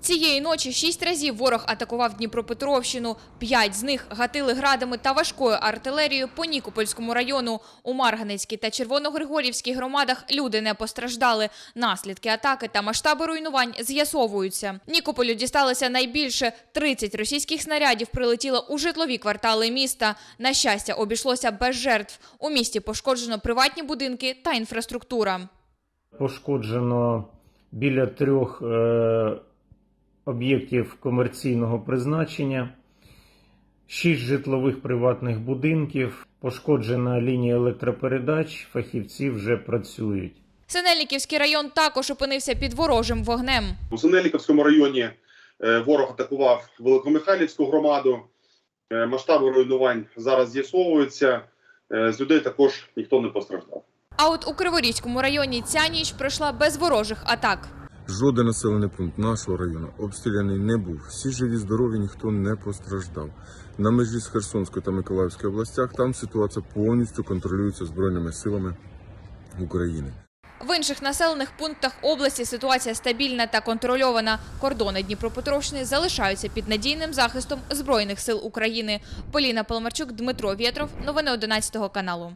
Цієї ночі шість разів ворог атакував Дніпропетровщину. П'ять з них гатили градами та важкою артилерією по Нікопольському району. У Марганецькій та Червоногригорівській громадах люди не постраждали. Наслідки атаки та масштаби руйнувань з'ясовуються. Нікополю дісталося найбільше. 30 російських снарядів прилетіло у житлові квартали міста. На щастя, обійшлося без жертв. У місті пошкоджено приватні будинки та інфраструктура. Пошкоджено біля трьох е, об'єктів комерційного призначення, шість житлових приватних будинків, пошкоджена лінія електропередач, фахівці вже працюють. Синельниківський район також опинився під ворожим вогнем. У Синельниковському районі е, ворог атакував Великомихайлівську громаду. Е, Масштаби руйнувань зараз з'ясовуються. Е, З людей також ніхто не постраждав. А от у Криворізькому районі ця ніч пройшла без ворожих атак. Жоден населений пункт нашого району обстріляний не був. Всі живі, здорові, ніхто не постраждав. На межі з Херсонською та Миколаївською областях там ситуація повністю контролюється збройними силами України. В інших населених пунктах області ситуація стабільна та контрольована. Кордони Дніпропетровщини залишаються під надійним захистом Збройних сил України. Поліна Паламарчук, Дмитро Вєтров. Новини 11 каналу.